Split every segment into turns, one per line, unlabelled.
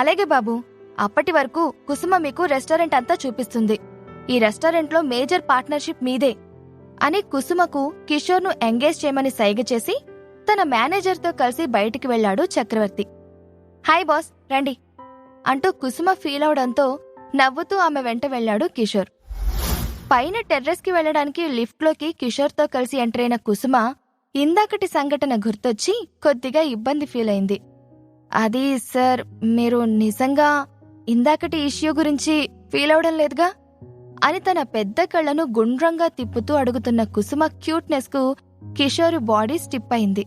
అలాగే బాబు అప్పటి వరకు కుసుమ మీకు రెస్టారెంట్ అంతా చూపిస్తుంది. ఈ రెస్టారెంట్లో మేజర్ పార్ట్నర్షిప్ మీదే అని కుసుమకు కిషోర్ను ఎంగేజ్ చేయమని సైగ చేసి తన మేనేజర్తో కలిసి బయటికి వెళ్ళాడు చక్రవర్తి. హాయ్ బాస్ రండి అంటూ కుసుమ ఫీల్ అవడంతో నవ్వుతూ ఆమె వెంట వెళ్ళాడు కిషోర్. పైన టెర్రస్కి వెళ్ళడానికి లిఫ్ట్లోకి కిషోర్తో కలిసి ఎంటర్ అయిన కుసుమ ఇందాకటి సంఘటన గుర్తొచ్చి కొద్దిగా ఇబ్బంది ఫీల్ అయింది. అది సార్ మీరు నిజంగా ఇందాకటి ఇష్యూ గురించి ఫీల్ అవడం లేదుగా? అని తన పెద్ద కళ్ళను గుండ్రంగా తిప్పుతూ అడుగుతున్న కుసుమ క్యూట్నెస్కు కిషోర్ బాడీ స్టిప్ అయింది.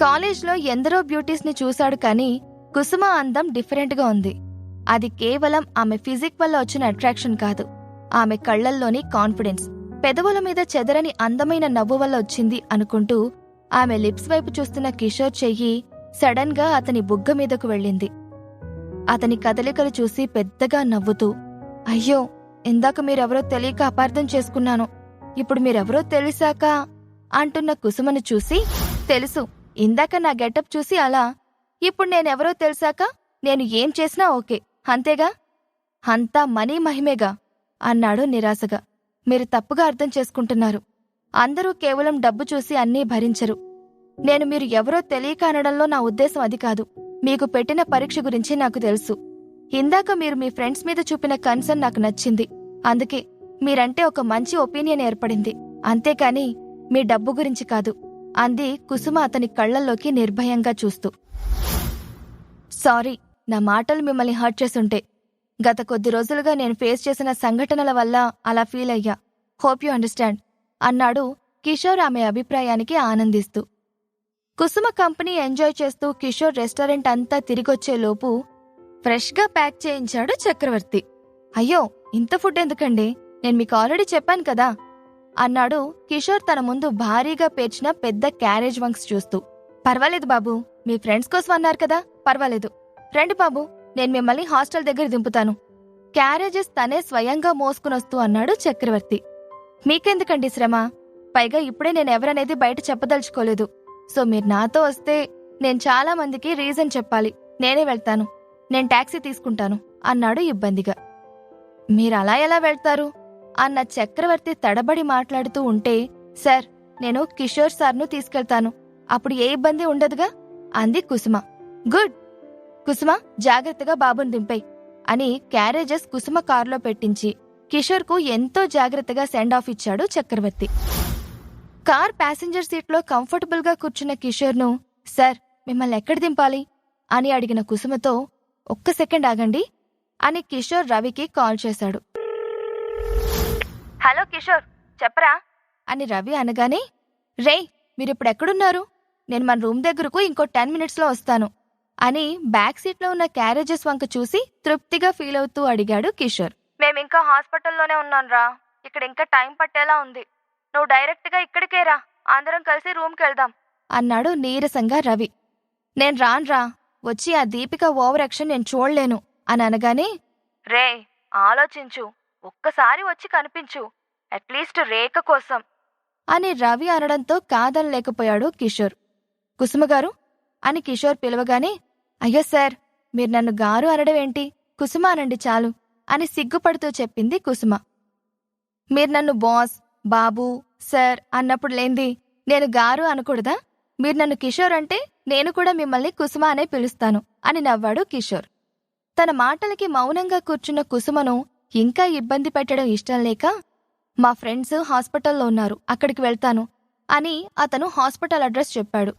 కాలేజ్లో ఎందరో బ్యూటీస్ని చూశాడు కానీ కుసుమ అందం డిఫరెంట్గా ఉంది. అది కేవలం ఆమె ఫిజిక్ వల్ల వచ్చిన అట్రాక్షన్ కాదు. ఆమె కళ్ళల్లోని కాన్ఫిడెన్స్ పెదవుల మీద చెదరని అందమైన నవ్వు వల్ల వచ్చింది అనుకుంటూ ఆమె లిప్స్ వైపు చూస్తున్న కిషోర్ చెయ్యి సడన్గా అతని బుగ్గ మీదకు వెళ్ళింది. అతని కదలికలు చూసి పెద్దగా నవ్వుతూ అయ్యో ఇందాక మీరెవరో తెలియక అపార్థం చేసుకున్నాను. ఇప్పుడు మీరెవరో తెలిసాక అంటున్న కుసుమను చూసి తెలుసు ఇందాక నా గెటప్ చూసి అలా ఇప్పుడు నేనెవరో తెలిసాక నేను ఏం చేసినా ఓకే అంతేగా? అంతా మనీ మహిమేగా? అన్నాడు నిరాశగా. మీరు తప్పుగా అర్థం చేసుకుంటున్నారు. అందరూ కేవలం డబ్బు చూసి అన్నీ భరించరు. నేను మీరు ఎవరో తెలియక అనడంలో నా ఉద్దేశం అది కాదు. మీకు పెట్టిన పరీక్ష గురించి నాకు తెలుసు. ఇందాక మీరు మీ ఫ్రెండ్స్ మీద చూపిన కన్సర్న్ నాకు నచ్చింది. అందుకే మీరంటే ఒక మంచి ఒపీనియన్ ఏర్పడింది. అంతేకాని మీ డబ్బు గురించి కాదు. అంది కుసుమ అతని కళ్ళల్లోకి నిర్భయంగా చూస్తూ. సారీ నా మాటలు మిమ్మల్ని హర్ట్ చేసుంటే గత కొద్ది రోజులుగా నేను ఫేస్ చేసిన సంఘటనల వల్ల అలా ఫీల్ అయ్యా. హోప్ యు అండర్స్టాండ్ అన్నాడు కిషోర్ ఆమె అభిప్రాయానికి ఆనందిస్తూ. కుసుమ కంపెనీ ఎంజాయ్ చేస్తూ కిషోర్ రెస్టారెంట్ అంతా తిరిగొచ్చేలోపు ఫ్రెష్గా ప్యాక్ చేయించాడు చక్రవర్తి. అయ్యో ఇంత ఫుడ్ ఎందుకండి? నేను మీకు ఆల్రెడీ చెప్పాను కదా అన్నాడు కిషోర్ తన ముందు భారీగా పేర్చిన పెద్ద క్యారేజ్ వంక్స్ చూస్తూ. పర్వాలేదు బాబు మీ ఫ్రెండ్స్ కోసం అన్నారు కదా పర్వాలేదు. రండి బాబు నేను మిమ్మల్ని హాస్టల్ దగ్గర దింపుతాను. క్యారేజెస్ తనే స్వయంగా మోసుకునొస్తూ అన్నాడు చక్రవర్తి. మీకెందుకండి శ్రమ? పైగా ఇప్పుడే నేను ఎవరనేది బయట చెప్పదలుచుకోలేదు. సో మీరు నాతో వస్తే నేను చాలా మందికి రీజన్ చెప్పాలి. నేనే వెళ్తాను. నేను టాక్సీ తీసుకుంటాను అన్నాడు ఇబ్బందిగా. మీరు అలా ఎలా వెళ్తారు? అన్న చక్రవర్తి తడబడి మాట్లాడుతూ ఉంటే సార్ నేను కిషోర్ సార్ను తీసుకెళ్తాను. అప్పుడు ఏ ఇబ్బంది ఉండదుగా? అంది కుసుమ. గుడ్. కుసుమ జాగ్రత్తగా బాబుని దింపై అని క్యారేజెస్ కుసుమ కారులో పెట్టించి కిషోర్కు ఎంతో జాగ్రత్తగా సెండ్ ఆఫ్ ఇచ్చాడు చక్రవర్తి. కార్ ప్యాసింజర్ సీట్లో కంఫర్టబుల్గా కూర్చున్న కిషోర్ను సార్ మిమ్మల్ని ఎక్కడ దింపాలి? అని అడిగిన కుసుమతో ఒక్క సెకండ్ ఆగండి అని కిషోర్ రవికి కాల్ చేశాడు. హలో కిషోర్ చెప్పరా? అని రవి అనగానే రే మీరిప్పుడు ఎక్కడున్నారు? నేను మన రూమ్ దగ్గరకు ఇంకో టెన్ మినిట్స్లో వస్తాను అని బ్యాక్ సీట్లో ఉన్న క్యారేజెస్ వంక చూసి తృప్తిగా ఫీల్ అవుతూ అడిగాడు కిషోర్. మేమింకా హాస్పిటల్లోనే ఉన్నాన్రా ఇక్కడ ఇంకా టైం పట్టేలా ఉంది. నువ్వు డైరెక్ట్గా ఇక్కడికే రా. అందరం కలిసి రూమ్కి వెళ్దాం అన్నాడు నీరసంగా రవి. నేను రాన్రా. వచ్చి ఆ దీపిక ఓవర్ యాక్షన్ నేను చూడలేను అని అనగానే రే ఆలోచించు. ఒక్కసారి వచ్చి కనిపించు. అట్లీస్ట్ రేఖ కోసం. అని రవి అనడంతో కాదనలేకపోయాడు కిషోర్. కుసుమగారు అని కిషోర్ పిలవగానే అయ్యో సార్ మీరు నన్ను గారు అనడం ఏంటి? కుసుమ అనండి చాలు అని సిగ్గుపడుతూ చెప్పింది కుసుమ. మీరు నన్ను బాస్ బాబు సార్ అన్నప్పుడు లేంది నేను గారు అనకూడదా? మీరు నన్ను కిషోర్ అంటే నేను కూడా మిమ్మల్ని కుసుమ అనే పిలుస్తాను అని నవ్వాడు కిషోర్. తన మాటలకి మౌనంగా కూర్చున్న కుసుమను ఇంకా ఇబ్బంది పెట్టడం ఇష్టం లేక మా ఫ్రెండ్స్ హాస్పిటల్లో ఉన్నారు అక్కడికి వెళ్తాను అని అతను హాస్పిటల్ అడ్రస్ చెప్పాడు.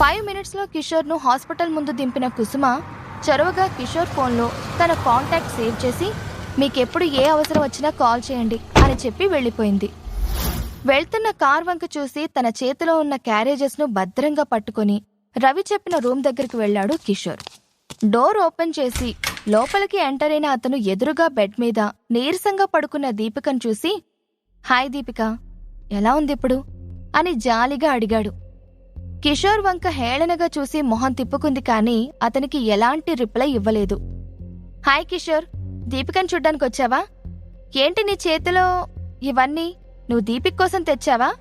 ఫైవ్ మినిట్స్లో కిషోర్ను హాస్పిటల్ ముందు దింపిన కుసుమ చొరవగా కిషోర్ ఫోన్లో తన కాంటాక్ట్ సేవ్ చేసి మీకెప్పుడు ఏ అవసరం వచ్చినా కాల్ చేయండి అని చెప్పి వెళ్ళిపోయింది. వెళ్తున్న కార్ వంక చూసి తన చేతిలో ఉన్న క్యారేజెస్ను భద్రంగా పట్టుకొని రవి చెప్పిన రూమ్ దగ్గరికి వెళ్ళాడు కిషోర్. డోర్ ఓపెన్ చేసి లోపలికి ఎంటర్ అయిన అతను ఎదురుగా బెడ్ మీద నీరసంగా పడుకున్న దీపికను చూసి హాయ్ దీపిక ఎలా ఉంది ఇప్పుడు అని జాలిగా అడిగాడు. కిషోర్ వంక హేళనగా చూసి మొహం తిప్పుకుంది కానీ అతనికి ఎలాంటి రిప్లై ఇవ్వలేదు. హాయ్ కిషోర్ దీపికను చూడ్డానికి వచ్చావా ఏంటి నీ చేతిలో ఇవన్నీ? నువ్వు దీపిక్ కోసం తెచ్చావా?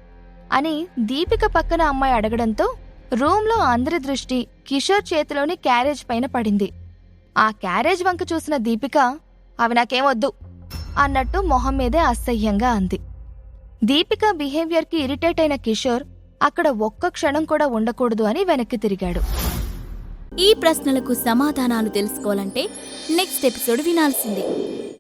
అని దీపిక పక్కన అమ్మాయి అడగడంతో రూంలో అందరి దృష్టి కిషోర్ చేతిలోని క్యారేజ్ పైన పడింది. ఆ క్యారేజ్ వంక చూసిన దీపిక అవి నాకేమొద్దు అన్నట్టు మొహం మీదే అసహ్యంగా అంది. దీపిక బిహేవియర్కి ఇరిటేట్ అయిన కిషోర్ అక్కడ ఒక్క క్షణం కూడా ఉండకూడదు అని వెనక్కి తిరిగాడు.
ఈ ప్రశ్నలకు సమాధానాలు తెలుసుకోవాలంటే నెక్స్ట్ ఎపిసోడ్ వినాల్సిందే.